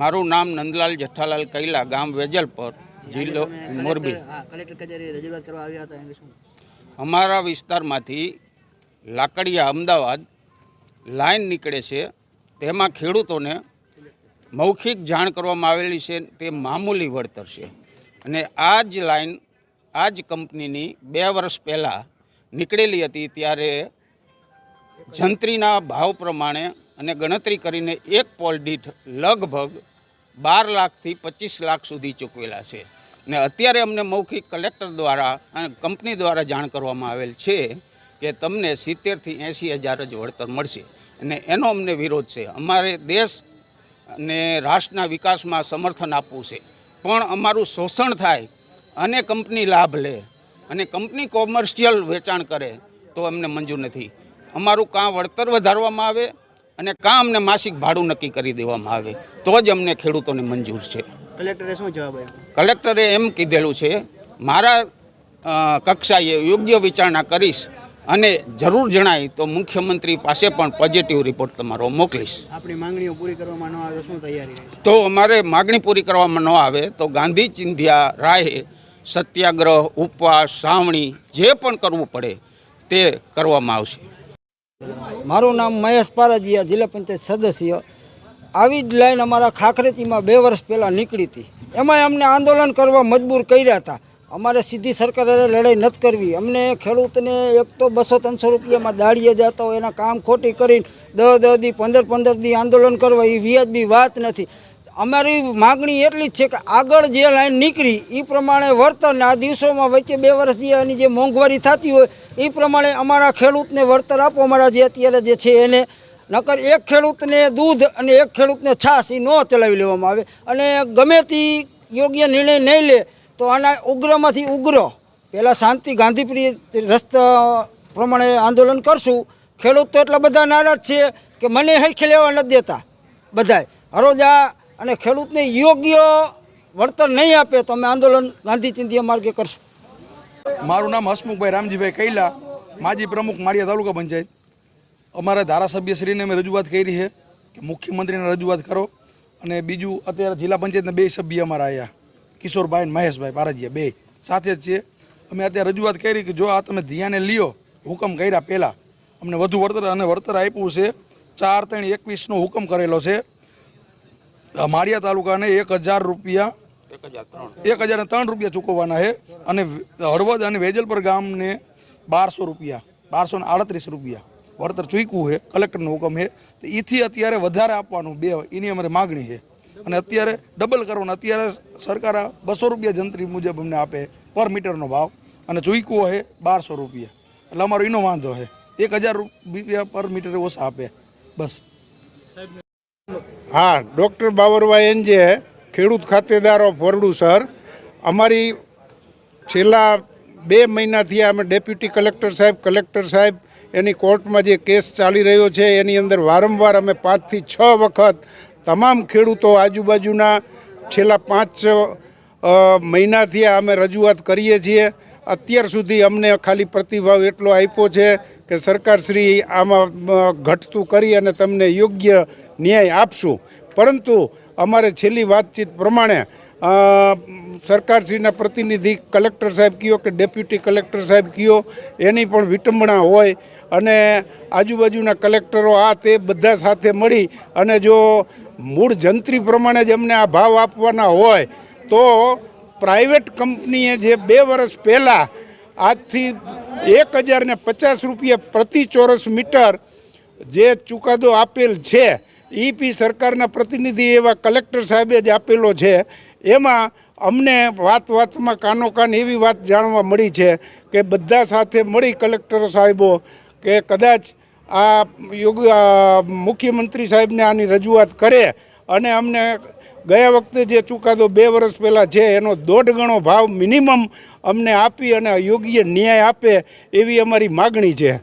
મારું નામ નંદલાલ જેઠાલાલ કૈલા ગામ વેજલપર જિલ્લો મોરબી. અમારા વિસ્તારમાંથી લાકડિયા અમદાવાદ લાઈન નીકળે છે. તેમાં ખેડૂતોને મૌખિક જાણ કરવામાં આવેલી છે તે મામૂલી વળતર છે. અને આ જ લાઈન આ જ કંપનીની બે વર્ષ પહેલાં નીકળેલી હતી ત્યારે જંત્રીના ભાવ પ્રમાણે અને ગણતરી કરીને એક પોલ દીઠ લગભગ બાર લાખથી પચીસ લાખ સુધી ચૂકવેલા છે. ને અત્યારે અમને મૌખિક કલેક્ટર દ્વારા અને કંપની દ્વારા જાણ કરવામાં આવેલ છે કે તમને સિત્તેરથી એંસી હજાર જ વળતર મળશે. અને એનો અમને વિરોધ છે. અમારે દેશ અને રાષ્ટ્રના વિકાસમાં સમર્થન આપવું છે. પણ અમારું શોષણ થાય અને કંપની લાભ લે અને કંપની કોમર્શિયલ વેચાણ કરે તો અમને મંજૂર નથી. અમારું કાં વળતર વધારવામાં આવે અને કામને માસિક ભાડું નક્કી કરી દેવામાં આવે. તો જ અમને ખેડૂતોને મંજૂર છે. કલેક્ટરે શું જવાબ આપ્યો? કલેક્ટરે એમ કીધેલું છે મારા કક્ષાએ યોગ્ય વિચારણા કરીશ અને જરૂર જણાય તો મુખ્યમંત્રી પાસે પણ પોઝિટિવ રિપોર્ટ તમારો મોકલીશ. આપણી માંગણીઓ પૂરી કરવામાં ન આવે તો શું તૈયારી તો અમારે માગણી પૂરી કરવામાં ન આવે તો ગાંધી ચિંધ્યા રાહે સત્યાગ્રહ ઉપવાસ સાવણી જે પણ કરવું પડે તે કરવામાં આવશે. મારું નામ મહેશ પારજીયા, જિલ્લા પંચાયત સદસ્ય. આવી જ લાઈન અમારા ખાખરેતીમાં બે વર્ષ પહેલાં નીકળી હતી. એમાં અમને આંદોલન કરવા મજબૂર કર્યા હતા. અમારે સીધી સરકારે લડાઈ નથી કરવી. અમને ખેડૂતને એક તો બસો ત્રણસો રૂપિયામાં દાળીએ જતા હોય, એના કામ ખોટી કરીને દસ દસ દી, પંદર પંદર દી આંદોલન કરવા, એ વ્યાજબી વાત નથી. અમારી માગણી એટલી જ છે કે આગળ જે લાઈન નીકળી એ પ્રમાણે વળતર ને આ દિવસોમાં વચ્ચે બે વર્ષથી એની જે મોંઘવારી થતી હોય એ પ્રમાણે અમારા ખેડૂતને વળતર આપો અમારા જે અત્યારે જે છે એને. નકર એક ખેડૂતને દૂધ અને એક ખેડૂતને છાશ એ ન ચલાવી લેવામાં આવે. અને ગમે તે યોગ્ય નિર્ણય નહીં લે, તો આના ઉગ્રમાંથી ઉગ્ર. પહેલાં શાંતિ ગાંધીપ્રિય રસ્તા પ્રમાણે આંદોલન કરશું. ખેડૂત તો એટલા બધા નારાજ છે કે મને હરખી લેવા નથી દેતા. બધાય. હરોજા અને ખેડૂતને યોગ્ય વળતર નહીં આપે તો અમે આંદોલન ગાંધી ચિંધ્યા માર્ગે કરશું. મારું નામ હસમુખભાઈ રામજીભાઈ કૈલા, માજી પ્રમુખ માળિયા તાલુકા પંચાયત. અમારા ધારાસભ્યશ્રીને અમે રજૂઆત કરી છે કે મુખ્યમંત્રીને રજૂઆત કરો અને બીજું અત્યારે જિલ્લા પંચાયતના બે સભ્ય અમારા આવ્યા કિશોરભાઈ અને મહેશભાઈ પારજીયા બે. સાથે જ છે, અમે અત્યારે રજૂઆત કરી કે જો આ તમે ધ્યાને લ્યો, હુકમ કર્યા પહેલાં, અમને વધુ વળતર અને વળતર આપ્યું છે, ચાર ત્રણ એકવીસનો હુકમ કરેલો છે માળિયા તાલુકાને એક હજાર રૂપિયા એક હજાર ત્રણ. રૂપિયા ચૂકવવાના છે અને હળવદ અને વેજલપર ગામને બારસો રૂપિયા બારસો ને આડત્રીસ રૂપિયા વળતર ચૂક્યું છે કલેક્ટરનો હુકમ છે. તો એથી અત્યારે વધારે આપવાનું બે એની અમારે માગણી છે. અને અત્યારે ડબલ કરવાનું અત્યારે સરકાર બસો રૂપિયા જંત્રી મુજબ અમને આપે પર મીટરનો ભાવ. અને ચૂક્યું છે બારસો રૂપિયા. એટલે અમારો એનો વાંધો છે. એક હજાર રૂપિયા પર મીટર ઓછા આપે. બસ. હા, ડૉક્ટર બાવરભાઈ એનજે ખેડૂત ખાતેદારો ફોરડું સર, અમારી છેલ્લા બે મહિનાથી અમે ડેપ્યુટી કલેક્ટર સાહેબ કલેક્ટર સાહેબ, એની કોર્ટમાં જે કેસ ચાલી રહ્યો છે, એની અંદર વારંવાર અમે પાંચથી છ વખત તમામ ખેડૂતો આજુબાજુના છેલ્લા પાંચ મહિનાથી અમે રજૂઆત કરીએ છીએ. અત્યાર સુધી અમને ખાલી પ્રતિભાવ એટલો આપ્યો છે કે સરકારશ્રી આમાં ઘટતું કરી અને તમને યોગ્ય ન્યાય આપશું. પરંતુ અમારે છેલ્લી વાતચીત પ્રમાણે સરકારશ્રીના પ્રતિનિધિ કલેક્ટર સાહેબ કયો કે ડેપ્યુટી કલેક્ટર સાહેબ કયો, એની પણ વિટંબણા હોય અને આજુબાજુના કલેક્ટરો આ તે બધા સાથે મળી અને જો મૂળ જંત્રી પ્રમાણે જ અમને આ ભાવ આપવાના હોય, તો પ્રાઇવેટ કંપનીએ જે બે વર્ષ પહેલાં આજથી એક હજારને પચાસ રૂપિયા પ્રતિ ચોરસ મીટર જે ચુકાદો આપેલ છે બી સરકારના પ્રતિનિધિ એવા કલેક્ટર સાહેબે જ આપેલો છે. એમાં અમને વાત વાતમાં કાનો કાન એવી વાત જાણવા મળી છે કે બધા સાથે મળી કલેક્ટર સાહેબો કે કદાચ આ યોગ મુખ્યમંત્રી સાહેબને આની રજૂઆત કરે અને અમને ગયા વખતે જે ચુકાદો બે વર્ષ પહેલાં છે એનો દોઢ ગણો ભાવ મિનિમમ અમને આપી અને યોગ્ય ન્યાય આપે એવી અમારી માગણી છે.